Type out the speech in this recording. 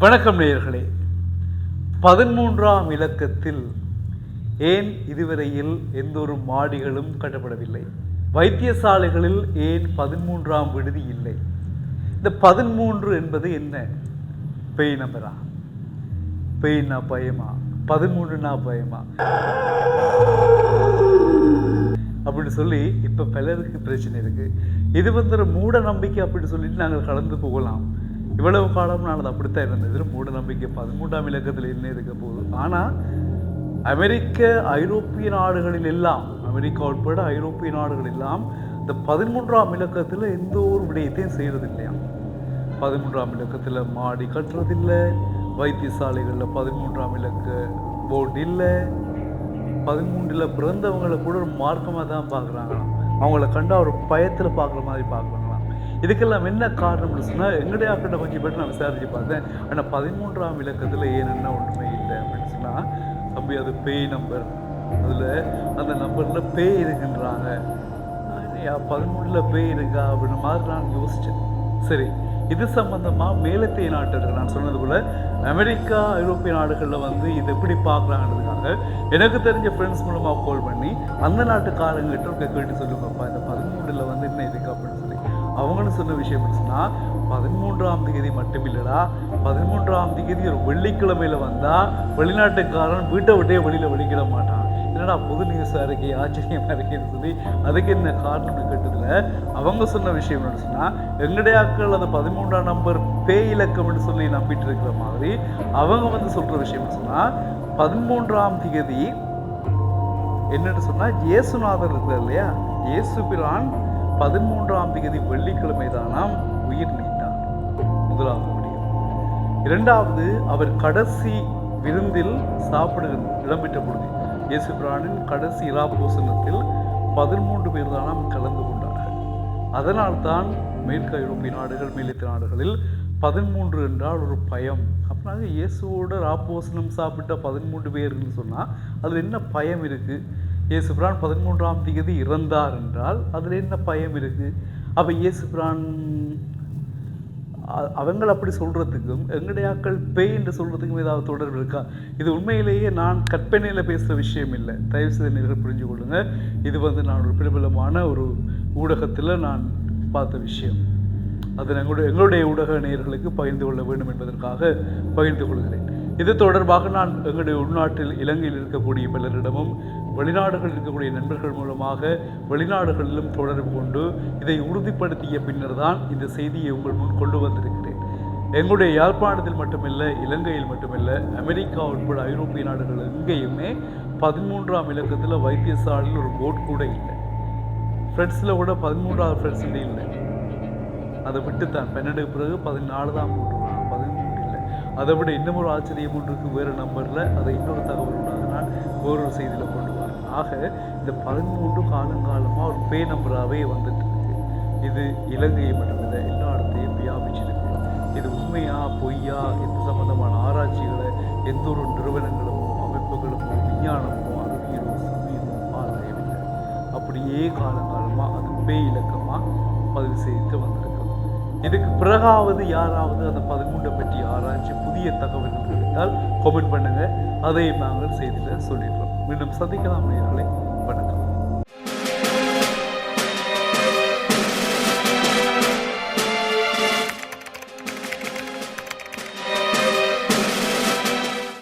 வணக்கம் நேயர்களே. பதிமூன்றாம் இலக்கத்தில் ஏன் இதுவரையில் எந்த ஒரு மாடிகளும் கட்டப்படவில்லை? வைத்தியசாலைகளில் ஏன் பதிமூன்றாம் விடுதி இல்லை? இந்த பதிமூன்று என்பது என்ன? பெய் நம்பரா? பெய்னா பயமா? பதிமூன்றுனா பயமா? அப்படின்னு சொல்லி இப்போ பலருக்கு பிரச்சனை இருக்குது இது வந்து ஒரு மூட நம்பிக்கை அப்படின்னு சொல்லிட்டு நாங்கள் கலந்து போகலாம். இவ்வளவு காலம் நான் அது அப்படித்தான் இருந்தது மூட நம்பிக்கை பதிமூன்றாம் இலக்கத்தில் என்ன இருக்க போகுது ஆனால் அமெரிக்க ஐரோப்பிய நாடுகளில் எல்லாம் அமெரிக்கா உட்பட ஐரோப்பிய நாடுகள் எல்லாம் இந்த பதிமூன்றாம் இலக்கத்தில் எந்த ஒரு விடயத்தையும் செய்கிறது இல்லையா பதிமூன்றாம் இலக்கத்தில் மாடி கட்டுறதில்லை வைத்தியசாலைகளில் பதிமூன்றாம் இலக்க போர்டு இல்லை. பதிமூன்றில் பிறந்தவங்களை கூட ஒரு மார்க்கமாக தான் பார்க்குறாங்க அவங்கள கண்டா ஒரு பயத்தில் பார்க்குற மாதிரி பார்க்குறாங்களாம் இதுக்கெல்லாம் என்ன காரணம்னு சொன்னால் எங்களுடைய ஆக்கிட்ட கொஞ்சம் பேர் நான் விசாரிச்சு பார்த்தேன். ஆனால் பதிமூன்றாம் இலக்கத்தில் ஏன் என்ன ஒன்றுமே இல்லை அப்படின்னு சொன்னால் தம்பி அது பேய் நம்பர் அதில் அந்த நம்பரில் பேய் இருக்குன்றாங்க. பதிமூணில் பேய் இருக்கா அப்படின்னு மாதிரி நான் யோசித்தேன் சரி இது சம்பந்தமாக மேலத்தைய நாட்டு நான் சொன்னது போல் அமெரிக்கா ஐரோப்பிய நாடுகளில் வந்து இது எப்படி பார்க்குறாங்கிறதுக்காக எனக்கு தெரிஞ்ச ஃப்ரெண்ட்ஸ் மூலமாக கால் பண்ணி அந்த நாட்டுக்காரங்கிட்ட ஒரு கேட்டு சொல்லுங்கப்பா இந்த பதிமூணில் வந்து என்ன இருக்கு அப்படின்னு அவங்கன்னு சொன்ன விஷயம் என்ன சொன்னால் பதிமூன்றாம் தேதி மட்டும் இல்லைடா. பதிமூன்றாம் தேதி ஒரு வெள்ளிக்கிழமையில் வந்தால் வெளிநாட்டுக்காரன் வீட்டை விட்டே வெளியில் வெளிக்கிட மாட்டான். என்னடா புது நியூஸாக இருக்கே ஆச்சரியமாக இருக்கேன்னு சொல்லி அதுக்கு என்ன காரணம்னு கேட்டதில் அவங்க சொன்ன விஷயம் என்னன்னு சொன்னால் எங்களுடைய அந்த பதிமூன்றாம் நம்பர் பேய் இலக்கம்னு சொல்லி நம்பிட்டு இருக்கிற மாதிரி அவங்க வந்து சொல்கிற விஷயம் சொன்னால் பதிமூன்றாம் தேதி என்னன்னு சொன்னால் இயேசுநாதர் இருக்கிறார் இல்லையா? இயேசு பிரான் பதிமூன்றாம் தேதி வெள்ளிக்கிழமை தானாம் உயிர் நீட்டார் முதலாவது முடியும் இரண்டாவது அவர் கடைசி விருந்தில் சாப்பிடுகிற இடம்பெற்ற பொழுது இயேசு பிரானின் கடைசி இராப்போசனத்தில் பதிமூன்று பேர் தானாம் கலந்து கொண்டார்கள். அதனால்தான் மேற்கு ஐரோப்பிய நாடுகள் மேலத்திய நாடுகளில் பதிமூன்று என்றால் ஒரு பயம். அப்படின்னாங்க இயேசுவோட ராப்போசனம் சாப்பிட்ட பதிமூன்று பேர்னு சொன்னால் அதில் என்ன பயம் இருக்குது இயேசு பிரான் பதிமூன்றாம் தேதி இறந்தார் என்றால் அதில் என்ன பயம் இருக்குது அப்போ இயேசு பிரான் அவங்கள அப்படி சொல்கிறதுக்கும் எங்களுடைய ஆக்கள் பேய் என்று சொல்கிறதுக்கும் ஏதாவது தொடர்பு இருக்கா? இது உண்மையிலேயே நான் கற்பனையில் பேசுகிற விஷயம் இல்லை. தயவு செய்து நீங்கள் புரிஞ்சு கொள்ளுங்கள் இது வந்து நான் ஒரு பிரபலமான ஒரு ஊடகத்தில் நான் பார்த்த விஷயம். அது எங்களுடைய எங்களுடைய ஊடக நேயர்களுக்கு பகிர்ந்து கொள்ள வேண்டும் என்பதற்காக பகிர்ந்து கொள்கிறேன். இது தொடர்பாக நான் எங்களுடைய உள்நாட்டில் இலங்கையில் இருக்கக்கூடிய பலரிடமும் வெளிநாடுகளில் இருக்கக்கூடிய நண்பர்கள் மூலமாக வெளிநாடுகளிலும் தொடர்பு கொண்டு இதை உறுதிப்படுத்திய பின்னர் தான் இந்த செய்தியை உங்கள் முன் கொண்டு வந்திருக்கிறேன். எங்களுடைய யாழ்ப்பாணத்தில் மட்டுமல்ல இலங்கையில் மட்டுமல்ல அமெரிக்கா உட்பட ஐரோப்பிய நாடுகள் எங்கேயுமே பதிமூன்றாம் இலக்கத்தில் வைத்தியசாலையில் ஒரு போட் கூட இல்லை. ஃப்ரெண்ட்ஸில் கூட பதிமூன்றாவது ஃப்ரெண்ட்ஸ் இல்லை. அதை விட்டுத்தான். பன்னெண்டு பிறகு பதினாலு தான் போட்டு பதிமூணு இல்லை. அதை விட இன்னும் ஒரு ஆச்சரியம் ஒன்று இருக்குது வேறு நம்பரில் அதை இன்னொரு தகவல் உண்டாக நான் வேறொரு செய்தியில் கொண்டு ஆக இந்த பதிமூன்று காலங்காலமாக ஒரு பே நம்பராகவே வந்துட்டு இருக்கு. இது இலங்கையை மட்டுமில்லை எல்லா இடத்தையும் வியாபிச்சிருக்கு. இது உண்மையா பொய்யா இது சம்பந்தமான ஆராய்ச்சிகளை எந்த ஒரு நிறுவனங்களுமோ அமைப்புகளுமோ விஞ்ஞானமோ அறிவியலோ சமயமோ ஆராயவில்லை அப்படியே காலங்காலமாக அது பே இலக்கமாக பதிவு செய்து வந்திருக்கு. இதுக்கு பிறகாவது யாராவது அந்த பதிமூன்றை பற்றி ஆராய்ச்சி புதிய தகவல்கள் கிடைத்தால் கமெண்ட் பண்ணுங்கள் அதையும் நாங்கள் செய்தியில் சொல்லிடுறோம். மீண்டும் சந்திக்கலாம் நேர்களை